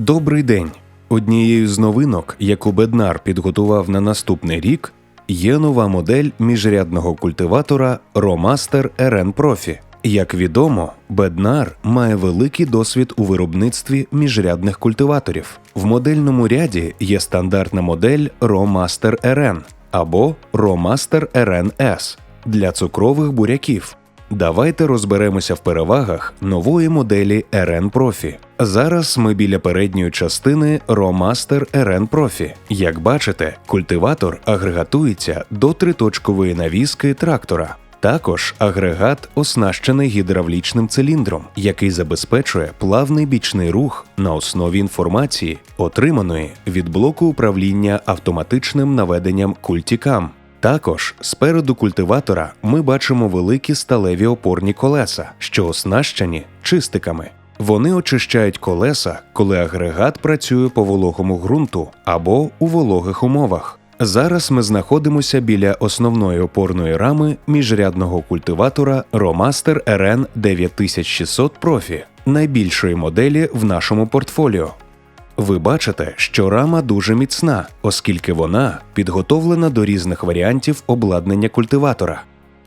Добрий день! Однією з новинок, яку Беднар підготував на наступний рік, є нова модель міжрядного культиватора Romaster RN Profi. Як відомо, Беднар має великий досвід у виробництві міжрядних культиваторів. В модельному ряді є стандартна модель Romaster RN або Romaster RN для цукрових буряків. Давайте розберемося в перевагах нової моделі RN Profi. Зараз ми біля передньої частини Romaster RN Profi. Як бачите, культиватор агрегатується до триточкової навіски трактора. Також агрегат оснащений гідравлічним циліндром, який забезпечує плавний бічний рух на основі інформації, отриманої від блоку управління автоматичним наведенням культікам. Також спереду культиватора ми бачимо великі сталеві опорні колеса, що оснащені чистиками. Вони очищають колеса, коли агрегат працює по вологому ґрунту або у вологих умовах. Зараз ми знаходимося біля основної опорної рами міжрядного культиватора Romaster RN 9600 Profi, найбільшої моделі в нашому портфоліо. Ви бачите, що рама дуже міцна, оскільки вона підготовлена до різних варіантів обладнання культиватора.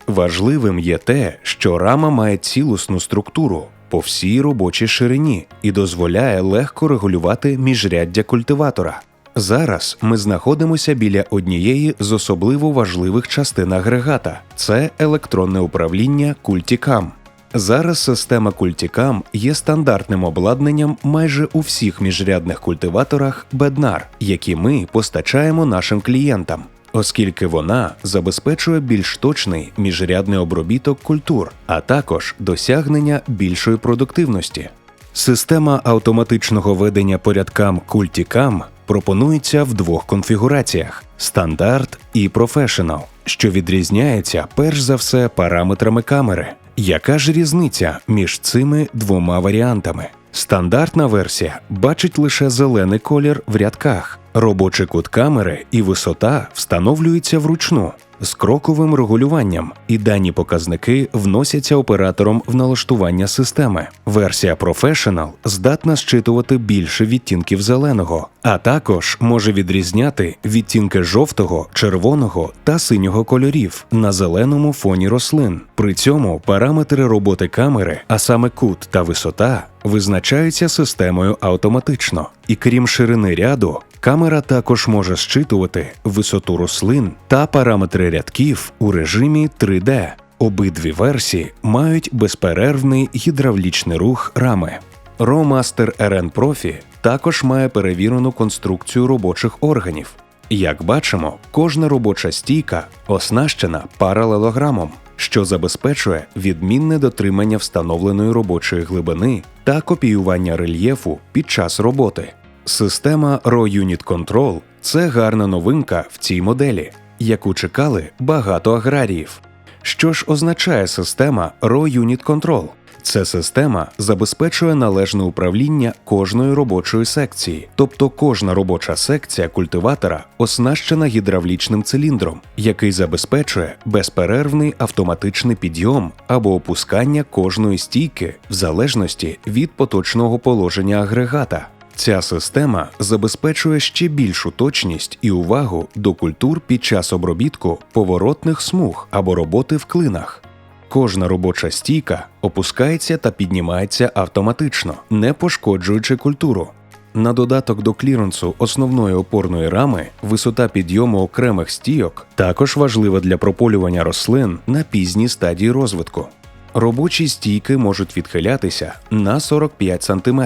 Важливим є те, що рама має цілісну структуру по всій робочій ширині і дозволяє легко регулювати міжряддя культиватора. Зараз ми знаходимося біля однієї з особливо важливих частин агрегата це електронне управління Culticam. Зараз система Culticam є стандартним обладнанням майже у всіх міжрядних культиваторах Bednar, які ми постачаємо нашим клієнтам, оскільки вона забезпечує більш точний міжрядний обробіток культур, а також досягнення більшої продуктивності. Система автоматичного ведення порядкам Culticam пропонується в двох конфігураціях: стандарт і Professional, що відрізняється перш за все параметрами камери. Яка ж різниця між цими двома варіантами? Стандартна версія бачить лише зелений колір в рядках. Робочий кут камери і висота встановлюються вручну з кроковим регулюванням, і дані показники вносяться оператором в налаштування системи. Версія Professional здатна зчитувати більше відтінків зеленого, а також може відрізняти відтінки жовтого, червоного та синього кольорів на зеленому фоні рослин. При цьому параметри роботи камери, а саме кут та висота, визначаються системою автоматично, і крім ширини ряду, камера також може зчитувати висоту рослин та параметри рядків у режимі 3D. Обидві версії мають безперервний гідравлічний рух рами. Romaster RN Profi також має перевірену конструкцію робочих органів. Як бачимо, кожна робоча стійка оснащена паралелограмом, що забезпечує відмінне дотримання встановленої робочої глибини та копіювання рельєфу під час роботи. Система Raw Unit Control – це гарна новинка в цій моделі, яку чекали багато аграріїв. Що ж означає система Raw Unit Control? Ця система забезпечує належне управління кожної робочої секції, тобто кожна робоча секція культиватора оснащена гідравлічним циліндром, який забезпечує безперервний автоматичний підйом або опускання кожної стійки в залежності від поточного положення агрегата. Ця система забезпечує ще більшу точність і увагу до культур під час обробітку поворотних смуг або роботи в клинах. Кожна робоча стійка опускається та піднімається автоматично, не пошкоджуючи культуру. На додаток до кліренсу основної опорної рами висота підйому окремих стійок також важлива для прополювання рослин на пізній стадії розвитку. Робочі стійки можуть відхилятися на 45 см.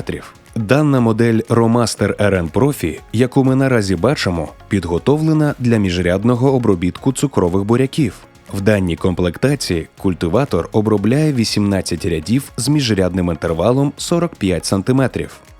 Дана модель Romaster RN Profi, яку ми наразі бачимо, підготовлена для міжрядного обробітку цукрових буряків. В даній комплектації культиватор обробляє 18 рядів з міжрядним інтервалом 45 см.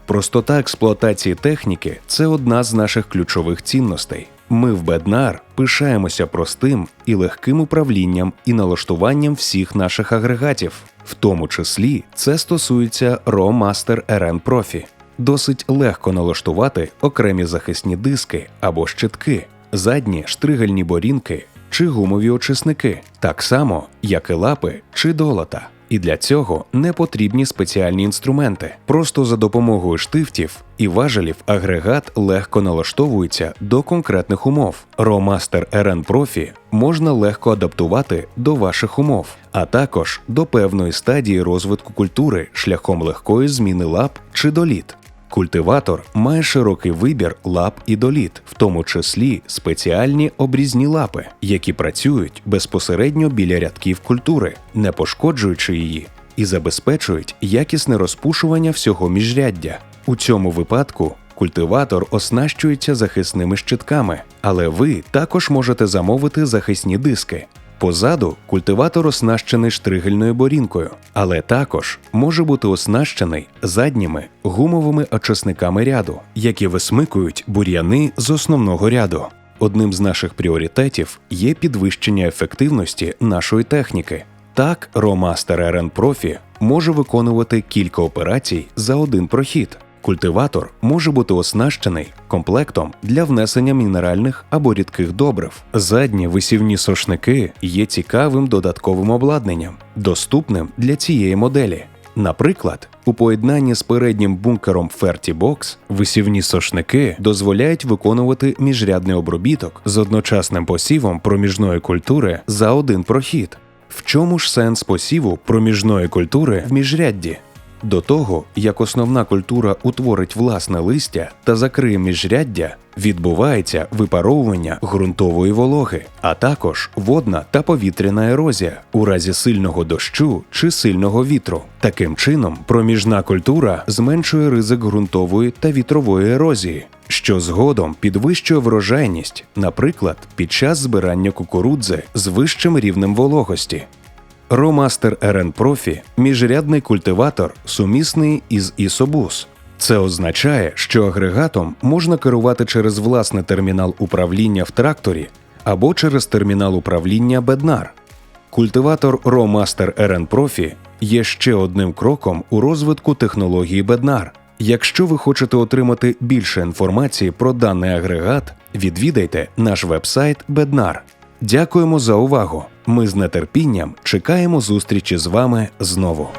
Простота експлуатації техніки це одна з наших ключових цінностей. Ми в Беднар пишаємося простим і легким управлінням і налаштуванням всіх наших агрегатів, в тому числі це стосується Romaster RN Profi. Досить легко налаштувати окремі захисні диски або щитки, задні штригельні борінки чи гумові очисники, так само як і лапи чи долота. І для цього не потрібні спеціальні інструменти. Просто за допомогою штифтів і важелів агрегат легко налаштовується до конкретних умов. Ромастер RN Profi можна легко адаптувати до ваших умов, а також до певної стадії розвитку культури шляхом легкої зміни лап чи доліт. Культиватор має широкий вибір лап і доліт, в тому числі спеціальні обрізні лапи, які працюють безпосередньо біля рядків культури, не пошкоджуючи її, і забезпечують якісне розпушування всього міжряддя. У цьому випадку культиватор оснащується захисними щитками, але ви також можете замовити захисні диски. Позаду культиватор оснащений штригельною борінкою, але також може бути оснащений задніми гумовими очисниками ряду, які висмикують бур'яни з основного ряду. Одним з наших пріоритетів є підвищення ефективності нашої техніки. Так, ROMaster RN Profi може виконувати кілька операцій за один прохід. Культиватор може бути оснащений комплектом для внесення мінеральних або рідких добрив. Задні висівні сошники є цікавим додатковим обладнанням, доступним для цієї моделі. Наприклад, у поєднанні з переднім бункером FertiBox висівні сошники дозволяють виконувати міжрядний обробіток з одночасним посівом проміжної культури за один прохід. В чому ж сенс посіву проміжної культури в міжрядді? До того, як основна культура утворить власне листя та закриє міжряддя, відбувається випаровування ґрунтової вологи, а також водна та повітряна ерозія у разі сильного дощу чи сильного вітру. Таким чином, проміжна культура зменшує ризик ґрунтової та вітрової ерозії, що згодом підвищує врожайність, наприклад, під час збирання кукурудзи з вищим рівнем вологості. ROMaster RN Profi – міжрядний культиватор, сумісний із Isobus. Це означає, що агрегатом можна керувати через власний термінал управління в тракторі або через термінал управління Bednar. Культиватор ROMaster RN Profi є ще одним кроком у розвитку технології Bednar. Якщо ви хочете отримати більше інформації про даний агрегат, відвідайте наш вебсайт Bednar. Дякуємо за увагу! Ми з нетерпінням чекаємо зустрічі з вами знову.